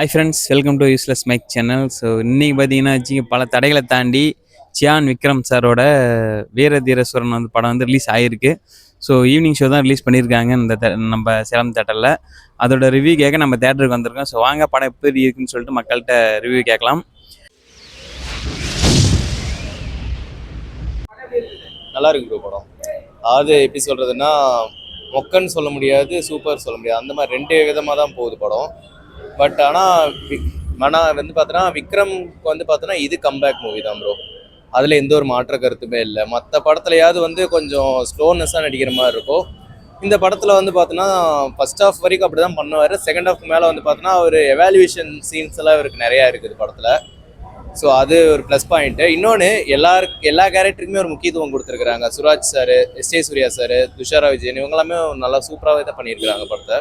Hi friends welcome to useless mic channel so இன்றைக்கி பார்த்தீங்கன்னா வச்சு பல தடைகளை தாண்டி சியான் விக்ரம் சாரோட வீர தீரஸ்வரன் வந்து படம் வந்து ரிலீஸ் ஆகிருக்கு ஸோ ஈவினிங் ஷோ தான் ரிலீஸ் பண்ணியிருக்காங்க இந்த தே- நம்ம சேலம் தேட்டரில். அதோட ரிவ்யூ கேட்க நம்ம தேட்டருக்கு வந்திருக்கோம். ஸோ வாங்க படம் எப்படி இருக்குன்னு சொல்லிட்டு மக்கள்கிட்ட ரிவ்யூ கேட்கலாம். நல்லா இருக்கு ப்ரோ படம். அதாவது எப்படி சொல்கிறதுன்னா மொக்கன்னு சொல்ல முடியாது சூப்பர் சொல்ல முடியாது. அந்த மாதிரி ரெண்டு விதமாக தான் போகுது படம். பட் ஆனால் ஆனால் வந்து பார்த்தோன்னா விக்ரம்க்கு வந்து பார்த்தோன்னா இது கம்பேக் மூவி தான் ப்ரோ அதில் எந்த ஒரு மாற்ற கருத்துமே இல்லை. மற்ற படத்துலையாவது வந்து கொஞ்சம் ஸ்லோனஸ்ஸாக நடிக்கிற மாதிரி இருக்கும். இந்த படத்தில் வந்து பார்த்தோன்னா ஃபர்ஸ்ட் ஹாஃப் வரைக்கும் அப்படி தான் பண்ணுவார் செகண்ட் ஹாஃப் மேலே வந்து பார்த்தோன்னா ஒரு எவாலுவேஷன் சீன்ஸ் எல்லாம் இவருக்கு நிறையா இருக்குது படத்தில். ஸோ அது ஒரு ப்ளஸ் பாயிண்ட்டு இன்னொன்று எல்லாருக்கு எல்லா கேரக்டருக்குமே ஒரு முக்கியத்துவம் கொடுத்துருக்குறாங்க. Suraj sir S A Surya sir Dushara Vijayan இவங்கெல்லாமே நல்லா சூப்பராகவே தான் பண்ணியிருக்கிறாங்க படத்தை.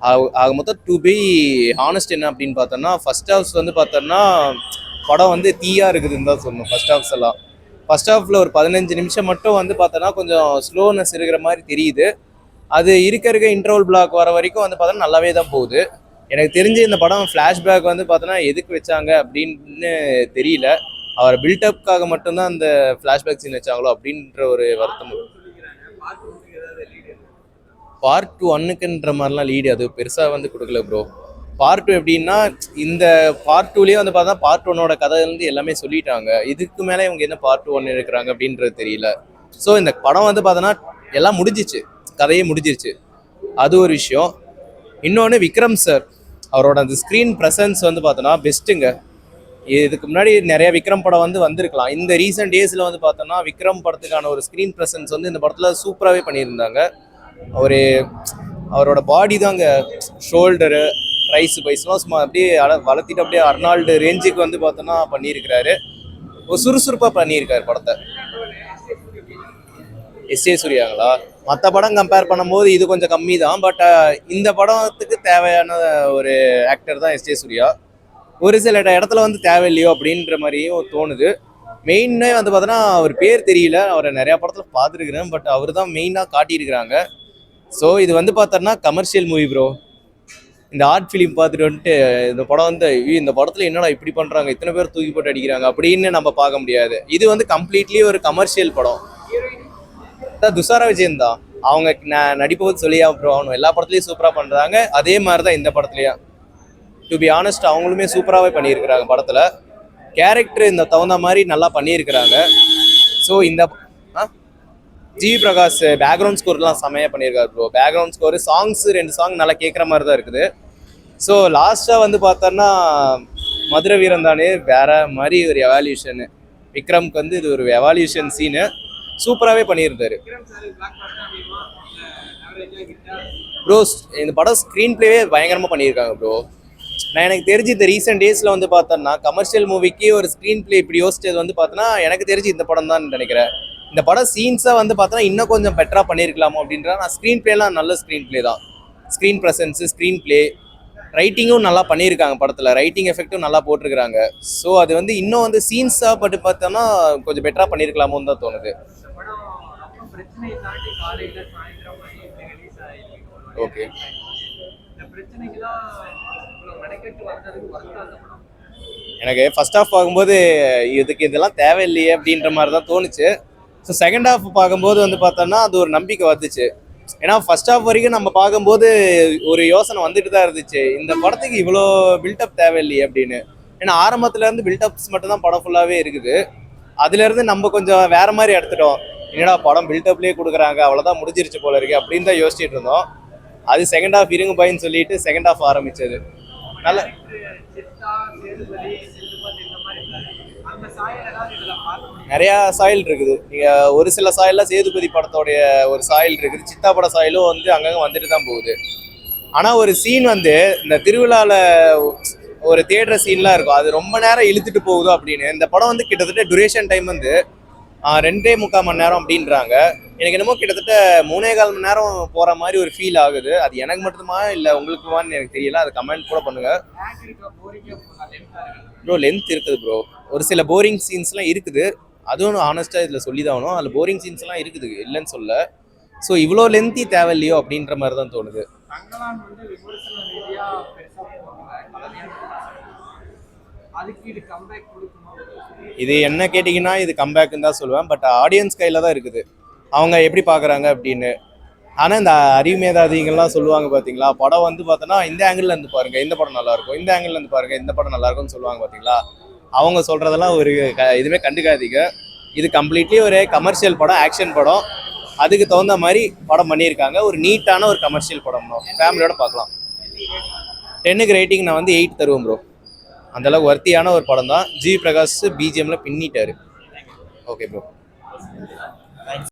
ஆக- மொத்தம் டு பி ஹானஸ்ட் என்ன அப்படின்னு பார்த்தோம்னா ஃபர்ஸ்ட் ஹாஃப்ஸ் வந்து பார்த்தோம்னா படம் வந்து தீயாக இருக்குதுன்னு தான் சொல்லணும் ஃபஸ்ட் ஹாஃப்ஸ் எல்லாம். ஃபஸ்ட் ஹாஃபில் ஒரு பதினஞ்சு நிமிஷம் மட்டும் வந்து பார்த்தோன்னா கொஞ்சம் ஸ்லோனஸ் இருக்கிற மாதிரி தெரியுது. அது இருக்க இருக்க இன்டர்வல் பிளாக் வர வரைக்கும் வந்து பார்த்தோன்னா நல்லாவே தான் போகுது. எனக்கு தெரிஞ்சு இந்த படம் ஃப்ளாஷ்பேக் வந்து பார்த்தோன்னா எதுக்கு வச்சாங்க அப்படின்னு தெரியல. அவர் பில்டப்காக மட்டும்தான் அந்த ஃப்ளாஷ்பேக் சீன் வச்சாங்களோ அப்படின்ற ஒரு வருத்தம். பார்ட் டூ ஒன்னுக்குன்ற மாதிரிலாம் லீடு அது பெருசாக வந்து கொடுக்கல ப்ரோ பார்ட் டூ எப்படின்னா இந்த பார்ட் டூலேயே வந்து பார்த்தா பார்ட் ஒன்னோட கதை வந்து எல்லாமே சொல்லிட்டாங்க. இதுக்கு மேலே இவங்க என்ன பார்ட் டூ ஒன்று இருக்கிறாங்க அப்படின்றது தெரியல. ஸோ இந்த படம் வந்து பார்த்தோன்னா எல்லாம் முடிஞ்சிச்சு. கதையே முடிஞ்சிருச்சு. அது ஒரு விஷயம். இன்னொன்று விக்ரம் சார் அவரோட அந்த ஸ்க்ரீன் ப்ரெசன்ஸ் வந்து பார்த்தோன்னா பெஸ்ட்டுங்க இதுக்கு முன்னாடி நிறைய விக்ரம் படம் வந்து வந்திருக்கலாம். இந்த ரீசெண்ட் டேஸில் வந்து பார்த்தோன்னா விக்ரம் படத்துக்கான ஒரு ஸ்க்ரீன் ப்ரெசன்ஸ் வந்து இந்த படத்தில் சூப்பராகவே பண்ணியிருந்தாங்க. அவர் அவரோட பாடி தாங்க ஷோல்டரு ரைஸ் பைஸ்லாம் சும்மா அப்படியே அட வளர்த்திட்டு அப்படியே அர்னால்டு ரேஞ்சுக்கு வந்து பார்த்தோன்னா பண்ணியிருக்கிறாரு. ஒரு சுறுசுறுப்பாக பண்ணியிருக்காரு படத்தை. எஸ் ஏ சூர்யாங்களா? மற்ற படம் கம்பேர் பண்ணும்போது இது கொஞ்சம் கம்மி தான் பட் இந்த படத்துக்கு தேவையான ஒரு ஆக்டர் தான் எஸ் ஏ சூர்யா. ஒரு சில இடத்துல வந்து தேவையில்லையோ அப்படின்ற மாதிரியும் தோணுது. மெயின்னே வந்து பார்த்தோன்னா அவர் பேர் தெரியல. அவரை நிறையா படத்தில் பார்த்துருக்குறேன். பட் அவர் தான் மெயினாக காட்டியிருக்கிறாங்க. ஸோ இது வந்து பார்த்தோன்னா கமர்ஷியல் மூவி ப்ரோ இந்த ஆர்ட் ஃபிலிம் பார்த்துட்டு வந்துட்டு இந்த படம் வந்து "ஐயோ, இந்த படத்தில் என்னடா இப்படி பண்ணுறாங்க இத்தனை பேர் தூக்கி போட்டு அடிக்கிறாங்க அப்படின்னு நம்ம பார்க்க முடியாது. இது வந்து கம்ப்ளீட்லி ஒரு கமர்ஷியல் படம். தான் துஷாரா விஜயன் தான். அவங்க ந- நடிப்பது சொல்லியா ப்ரோ அவனு எல்லா படத்துலையும் சூப்பராக பண்ணுறாங்க அதே மாதிரி தான் இந்த படத்துலையும். டு பி ஆனஸ்ட் அவங்களுமே சூப்பராகவே பண்ணியிருக்கிறாங்க படத்தில். கேரக்டர் இந்த தகுந்த மாதிரி நல்லா பண்ணியிருக்கிறாங்க. ஸோ இந்த ஜி பிரகாஷ் பேக்ரவுண்ட் ஸ்கோர்லாம் செமையாக பண்ணியிருக்காரு ப்ரோ பேக்ரவுண்ட் ஸ்கோர் சாங்ஸ் ரெண்டு சாங் நல்லா கேட்குற மாதிரி தான் இருக்குது. ஸோ லாஸ்ட்டாக வந்து பார்த்தோன்னா மதுரை வீரன் தானே வேற மாதிரி ஒரு எவால்யூஷனு விக்ரம்க்கு வந்து இது ஒரு எவால்யூஷன் சீனு சூப்பராகவே பண்ணியிருந்தாரு. ப்ரோ இந்த படம் ஸ்க்ரீன் பிளேவே பயங்கரமாக பண்ணியிருக்காங்க ப்ரோ நான் எனக்கு தெரிஞ்சு இந்த ரீசெண்ட் டேஸில் வந்து பார்த்தோன்னா கமர்ஷியல் மூவிக்கு ஒரு ஸ்க்ரீன் பிளே இப்படி யோசிச்சது வந்து பார்த்தோன்னா எனக்கு தெரிஞ்சு இந்த படம் தான் நினைக்கிறேன். இந்த படம் சீன்ஸை வந்து பார்த்தோன்னா இன்னும் கொஞ்சம் பெட்டராக பண்ணியிருக்கலாமோ அப்படின்ற நான் ஸ்க்ரீன் பிளேலாம் நல்ல ஸ்க்ரீன் பிளே தான். ஸ்க்ரீன் ப்ரெசன்ஸு ஸ்க்ரீன் பிளே ரைட்டிங்கும் நல்லா பண்ணியிருக்காங்க படத்தில். ரைட்டிங் எஃபெக்ட்டும் நல்லா போட்டிருக்கிறாங்க. ஸோ அது வந்து இன்னும் வந்து சீன்ஸாக பட்டு பார்த்தோன்னா கொஞ்சம் பெட்டராக பண்ணியிருக்கலாமோன்னு தான் தோணுது. ஓகே எனக்கு ஃபர்ஸ்ட் ஆஃப் பார்க்கும்போது இதுக்கு இதெல்லாம் தேவையில்லையே அப்படின்ற மாதிரி தான் தோணுச்சு. ஸோ செகண்ட் ஹாஃப் பார்க்கும்போது வந்து பார்த்தோன்னா அது ஒரு நம்பிக்கை வந்துச்சு. ஏன்னா ஃபர்ஸ்ட் ஹாஃப் வரைக்கும் நம்ம பார்க்கும்போது ஒரு யோசனை வந்துட்டு தான் இருந்துச்சு. இந்த படத்துக்கு இவ்வளோ பில்டப் தேவையில்லையே அப்படின்னு. ஏன்னா ஆரம்பத்துலேருந்து பில்டப்ஸ் மட்டும் தான் படம் ஃபுல்லாகவே இருக்குது. அதுலேருந்து நம்ம கொஞ்சம் வேறு மாதிரி எடுத்துட்டோம். என்னடா படம் பில்டப்லேயே கொடுக்குறாங்க அவ்வளோதான் முடிஞ்சிருச்சு போல இருக்கு அப்படின்னு தான் யோசிச்சுட்டு இருந்தோம். அது செகண்ட் ஹாஃப் இருங்க பையன்னு சொல்லிட்டு செகண்ட் ஹாஃப் ஆரம்பிச்சது. நல்ல நிறையா சாயில் இருக்குது. நீங்க ஒரு சில சாயல்ல சேதுபதி படத்தோடைய ஒரு சாயில் இருக்குது. சித்தா பட சாயலும் வந்து அங்கங்க வந்துட்டு தான் போகுது. ஆனா ஒரு சீன் வந்து இந்த திருவிழால ஒரு தேடுற சீன்லாம் இருக்கும். அது ரொம்ப நேரம் இழுத்துட்டு போகுதோ அப்படின்னு. இந்த படம் வந்து கிட்டத்தட்ட duration டைம் வந்து ரெண்டே முக்கால் மணி நேரம் அப்படின்றாங்க. எனக்கு என்னமோ கிட்டத்தட்ட மூணே கால் மணி நேரம் போற மாதிரி ஒரு ஃபீல் ஆகுது. அது எனக்கு மட்டுமா இல்ல உங்களுக்குமான்னு எனக்கு தெரியல. அது கமெண்ட் கூட பண்ணுங்க. பேக் இருக்க? போறீங்க லென்த்தா இருக்கு ப்ரோ லென்த் இருக்குது ப்ரோ ஒரு சில போரிங் சீன்ஸ்லாம் இருக்குது. அதுவும் ஆனஸ்ட்டாக இதில் சொல்லி தான் ஆகணும். அதில் போரிங் சீன்ஸ்லாம் இருக்குது இல்லைன்னு சொல்ல. ஸோ இவ்வளோ லென்த்தி தேவையில்லையோ அப்படின்ற மாதிரி தான் தோணுது இது என்ன கேட்டிங்கன்னா இது கம்பேக்குன்னு தான் சொல்லுவேன். பட் ஆடியன்ஸ் கையில் தான் இருக்குது. அவங்க எப்படி பார்க்குறாங்க அப்படின்னு. ஆனால் இந்த அறிவுமேதாதிகள்லாம் சொல்லுவாங்க பார்த்தீங்களா படம் வந்து பார்த்தோன்னா இந்த ஆங்கிள் இருந்து பாருங்க. இந்த படம் நல்லா இருக்கும். இந்த ஆங்கிள் இருந்து பாருங்க. இந்த படம் நல்லா இருக்கும்னு சொல்லுவாங்க பார்த்தீங்களா அவங்க சொல்கிறதெல்லாம் ஒரு க- இதுவுமே கண்டுக்காதீங்க. இது கம்ப்ளீட்லி ஒரு கமர்ஷியல் படம் ஆக்ஷன் படம். அதுக்கு தகுந்த மாதிரி படம் பண்ணியிருக்காங்க. ஒரு நீட்டான ஒரு கமர்ஷியல் படம் ப்ரோ ஃபேமிலியோட பார்க்கலாம். டென்னுக்கு ரேட்டிங் நான் வந்து எயிட் தருவேன் ப்ரோ அந்த அளவுக்கு வர்த்தியான ஒரு படம் தான். ஜி பிரகாஷ் பிஜிஎம்ல பின்னிட்டாரு. Okay bro